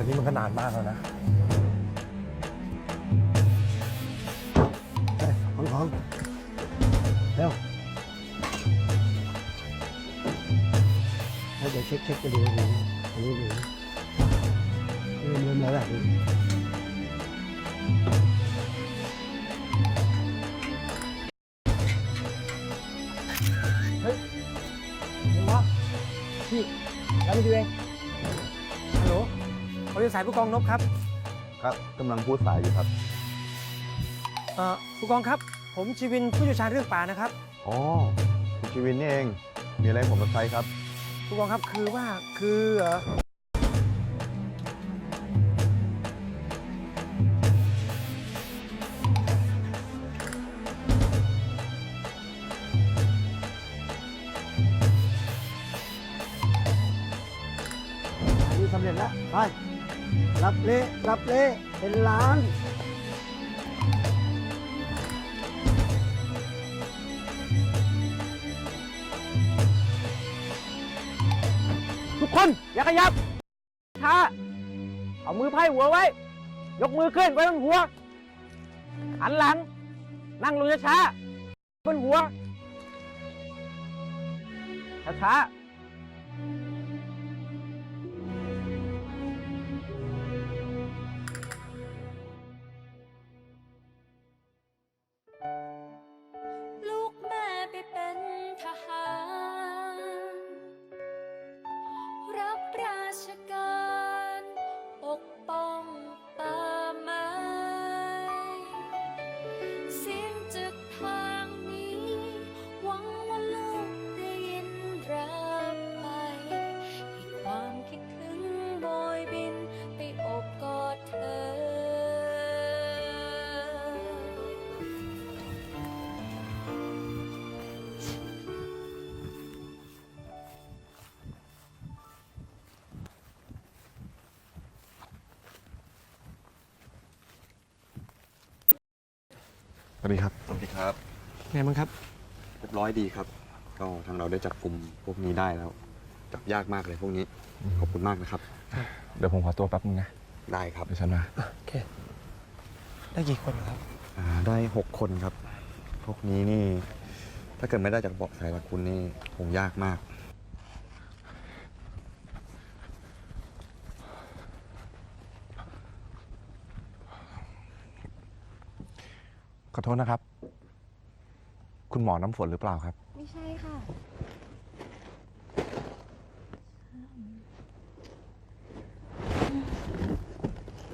แต่นี่มันก็นานมากแล้วนะเฮ้ยของของเร็วให้เดี๋ยวเช็คเช็คกันดูดูอันนี้ดูเริ่มเริ่มแล้วแบบนี้เดี๋ยววะพี่แล้วมาดูเอง บริษัทผู้กองนพครับครับกำลังพูดสายอยู่ครับเอ่อผู้กองครับ ผมชีวินผู้เชี่ยวชาญเรื่องป่านะครับ อ๋อคุณชีวินนี่เอง มีอะไรให้ผมรับใช้ครับ ผู้กองครับคือว่าคือเอ่อ รับเละรับเละเป็นล้าน ทุกคนอย่าขยับช้าเอามือไพ่หัวไว้ ยกมือขึ้นไว้บนหัว หันหลัง นั่งลงช้าๆบนหัวช้าๆ สวัสดีครับ สวัสดีครับไงบ้างครับ เรียบร้อยดีครับ ก็ทางเราได้จับกลุ่มพวกนี้ได้แล้ว จับยากมากเลยพวกนี้ ขอบคุณมากนะครับ เดี๋ยวผมขอตัวแป๊บนึงนะ ได้ครับ เดี๋ยวฉันมา โอเค ได้กี่คนครับ อ่า ได้หกคนครับ พวกนี้นี่ ถ้าเกิดไม่ได้จากเบาะแสจากคุณนี่คงยากมาก ขอโทษนะครับ คุณหมอน้ำฝนหรือเปล่าครับ ไม่ใช่ค่ะ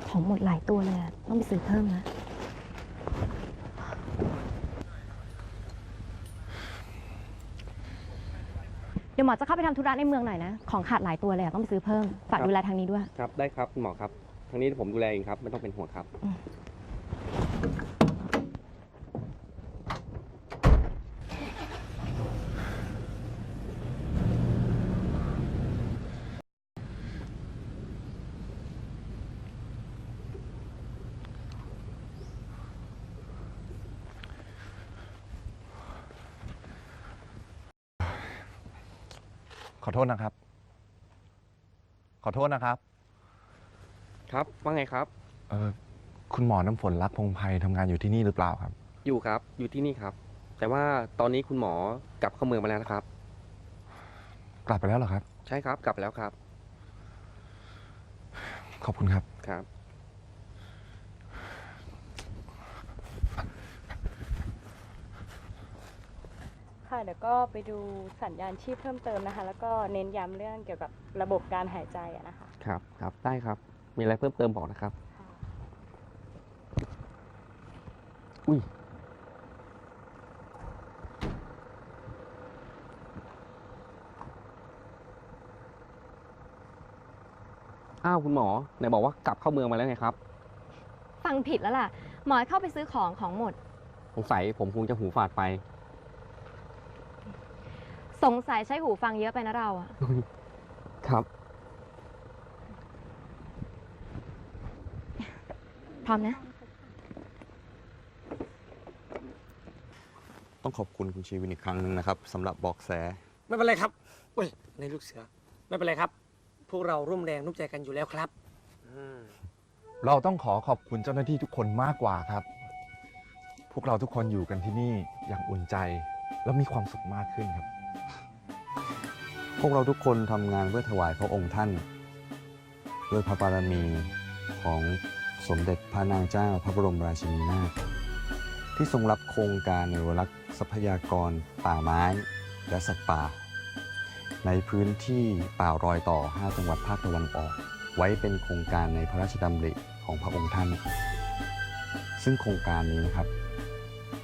ของหมดหลายตัวเลยอะต้องไปซื้อเพิ่มนะ เดี๋ยวหมอจะเข้าไปทำธุระในเมืองหน่อยนะ ของขาดหลายตัวเลยอะต้องไปซื้อเพิ่ม ฝากดูแลทางนี้ด้วย ครับ ได้ครับ คุณหมอครับ ทางนี้ผมดูแลเองครับ ไม่ต้องเป็นห่วงครับ ขอโทษนะครับ ขอโทษนะครับ ครับ ว่าไงครับ เออคุณหมอน้ำฝนรักพงไพรทำงานอยู่ที่นี่หรือเปล่าครับ อยู่ครับ อยู่ที่นี่ครับ แต่ว่าตอนนี้คุณหมอกลับเข้าเมืองมาแล้วนะครับ กลับไปแล้วเหรอครับ ใช่ครับ กลับไปแล้วครับ ขอบคุณครับ ครับ ค่ะเดี๋ยวก็ไปดูสัญญาณชีพเพิ่มเติมนะคะ แล้วก็เน้นย้ำเรื่องเกี่ยวกับระบบการหายใจอะนะคะ ครับ ครับ ได้ครับ มีอะไรเพิ่มเติมบอกนะครับ อุ้ย อ้าวคุณหมอไหนบอกว่ากลับเข้าเมืองมาแล้วไงครับ ฟังผิดแล้วล่ะ หมอให้เข้าไปซื้อของของหมด สงสัยผมคงจะหูฝาดไป สงสัยใช้หูฟังเยอะไปนะเราอะครับ พร้อมนะ ต้องขอบคุณคุณชีวินอีกครั้งหนึ่งนะครับสำหรับเบอกแส ไม่เป็นไรครับเว้ยในลูกเสือ ไม่เป็นไรครับ พวกเราร่วมแรงร่วมใจกันอยู่แล้วครับเราต้องขอขอบคุณเจ้าหน้าที่ทุกคนมากกว่าครับ พวกเราทุกคนอยู่กันที่นี่อย่างอุ่นใจ และมีความสุขมากขึ้นครับ พวกเราทุกคนทำงานเพื่อถวายพระองค์ท่าน ด้วยพระบารมีของสมเด็จพระนางเจ้าพระบรมราชินีนาถที่ทรงรับโครงการอนุรักษ์ทรัพยากรป่าไม้และสัตว์ป่า ในพื้นที่ป่ารอยต่อ 5 จังหวัดภาคตะวันออก ไว้เป็นโครงการในพระราชดำริของพระองค์ท่าน ซึ่งโครงการนี้นะครับ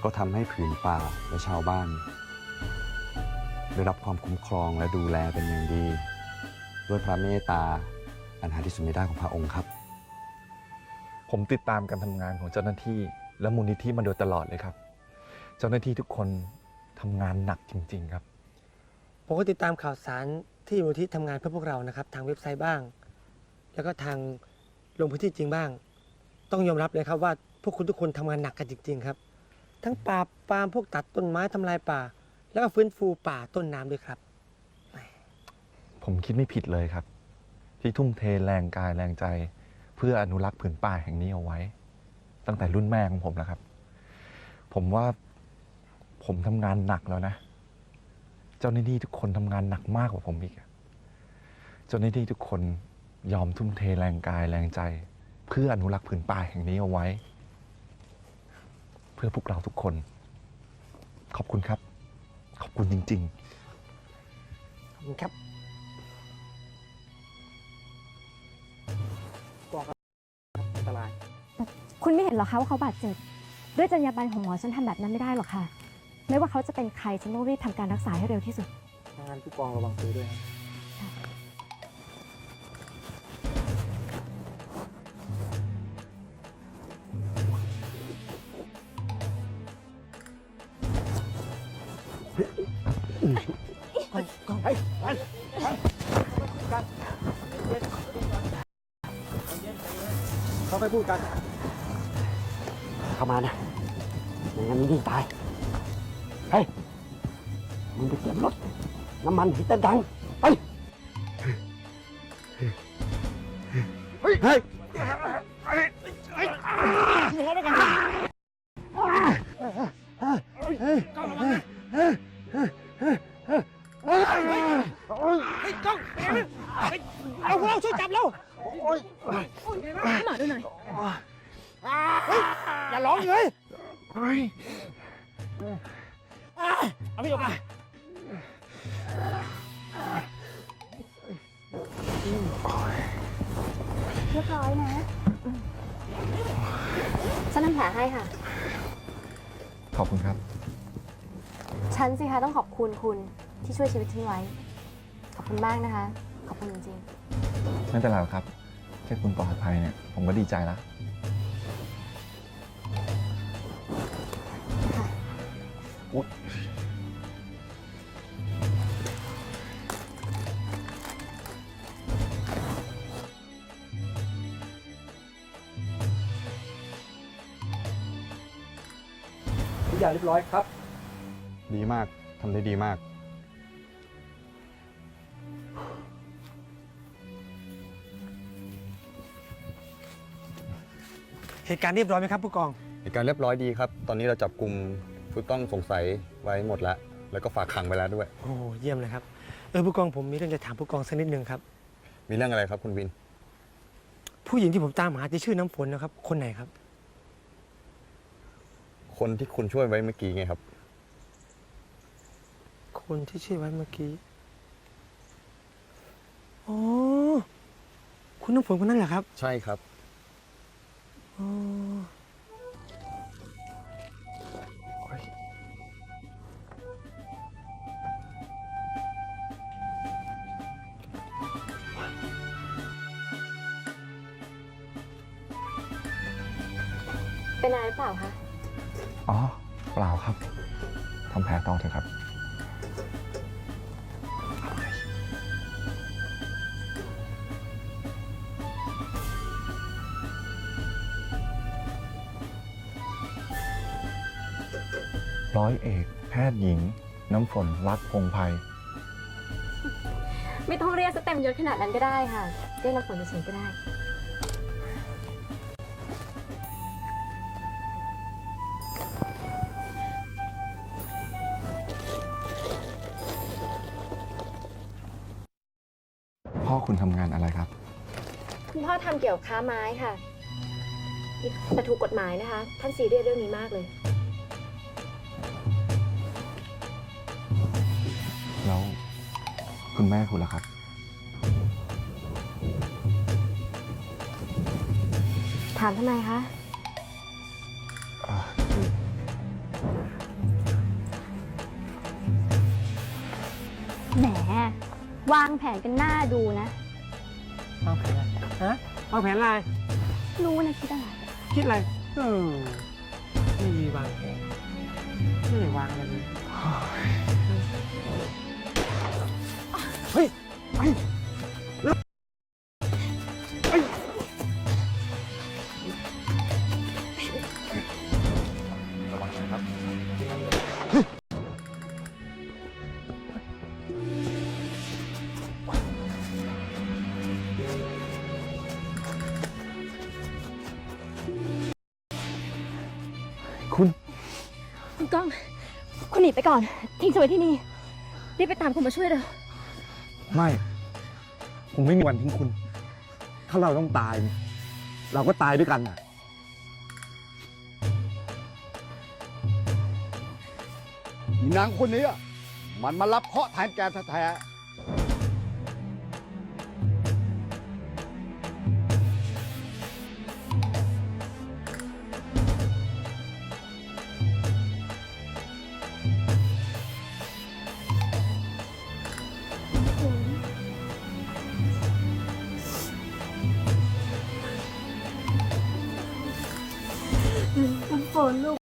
ก็ทำให้ผืนป่าและชาวบ้าน ได้รับความคุ้มครองและดูแลเป็นอย่างดี ด้วยพระเมตตาอันหาที่สุดไม่ได้ของพระองค์ครับ ผมติดตามการทำงานของเจ้าหน้าที่และมูลนิธิมาโดยตลอดเลยครับ เจ้าหน้าที่ทุกคนทำงานหนักจริง ๆ ครับ ผมก็ติดตามข่าวสารที่มูลที่ทำงานเพื่อพวกเรานะครับ ทางเว็บไซต์บ้าง แล้วก็ทางลงพื้นที่จริงบ้าง ต้องยอมรับเลยครับว่าพวกคุณทุกคนทำงานหนักกันจริง ๆ ครับ ทั้งปราบปรามพวกตัดต้นไม้ทำลายป่า แล้วก็ฟื้นฟูป่าต้นน้ำด้วยครับ ผมคิดไม่ผิดเลยครับ ที่ทุ่มเทแรงกายแรงใจ เพื่ออนุรักษ์ผืนป่าแห่งนี้เอาไว้ ตั้งแต่รุ่นแม่ของผมแล้วครับ ผมว่าผมทำงานหนักแล้วนะ เจ้าหน้าที่ทุกคนทำงานหนักมากกว่าผมอีกอะเจ้าหน้าที่ทุกคนยอมทุ่มเทแรงกายแรงใจ เพื่ออนุรักษ์ผืนป่าแห่งนี้เอาไว้ เพื่อพวกเราทุกคน ขอบคุณครับ ขอบคุณจริงๆขอบคุณครับอันตราย คุณไม่เห็นหรอคะว่าเขาบาดเจ็บ ด้วยจรรยาบรรณของหมอฉันทำแบบนั้นไม่ได้หรอกค่ะ ไม่ว่าเขาจะเป็นใครฉันต้องรีบทำการรักษาให้เร็วที่สุด ทางานผู้กองระวังตัวด้วยครับ พูดกัน เข้ามานะอย่างนั้นมึงยิ่งตาย เฮ้ย มึงไปเก็บรถ น้ำมันให้เต็มถังไป เฮ้ยเฮ้ย ฉันทำแผลให้ค่ะ ขอบคุณครับ ฉันสิคะต้องขอบคุณคุณที่ช่วยชีวิตฉันไว้ ขอบคุณมากนะคะ ขอบคุณจริงไม่เป็นไรหรอกครับ แค่คุณปลอดภัยเนี่ย ผมก็ดีใจแล้วค่ะ อุ๊ย อย่างเรียบร้อยครับ ดีมากทำได้ดีมาก เหตุการณ์เรียบร้อยไหมครับผู้กอง เหตุการณ์เรียบร้อยดีครับ ตอนนี้เราจับกลุ่มผู้ต้องสงสัยไว้หมดแล้ว แล้วก็ฝากขังไปแล้วด้วย โอ้เยี่ยมเลยครับ เออผู้กองผมมีเรื่องจะถามผู้กองสักนิดนึงครับ มีเรื่องอะไรครับคุณวิน ผู้หญิงที่ผมตามหาที่ชื่อน้ำฝนนะครับ คนไหนครับ คนที่คุณช่วยไว้เมื่อกี้ไงครับ คนที่ชื่อไว้เมื่อกี้ อ๋อ คุณน้ำฝนคนนั้นเหรอครับ ใช่ครับ เปล่าครับทำแผลต่อเถอะครับ ร้อยเอก แพทย์หญิง น้ำฝนรักพงภัยไม่ต้องเรียกสเต็มยศขนาดนั้นก็ได้ค่ะ เรียกน้ำฝนเฉยๆก็ได้ คุณทำงานอะไรครับ คุณพ่อทำเกี่ยวกับค้าไม้ค่ะแต่ถูกกฎหมายนะคะ ท่านซีเรียสเรื่องนี้มากเลย แล้วคุณแม่คุณล่ะครับ ถามทำไมคะ อ่าคือแหม วางแผนกันหน้าดูนะ วางแผนอะไรฮะวางแผนอะไร รู้นะคิดอะไร คิดอะไรเออไม่มีวางแผนไม่ได้วางอะไรเลยเฮ้ยไอ้เหนีไปก่อน ทิ้งฉันไว้ที่นี่รีบไปตามคุณมาช่วยเร็วไม่ ผมไม่มีวันทิ้งคุณ ถ้าเราต้องตาย เราก็ตายด้วยกันน่ะ อีนางคนนี้อะมันมารับเคราะห์แทนแกแท้ คนลูก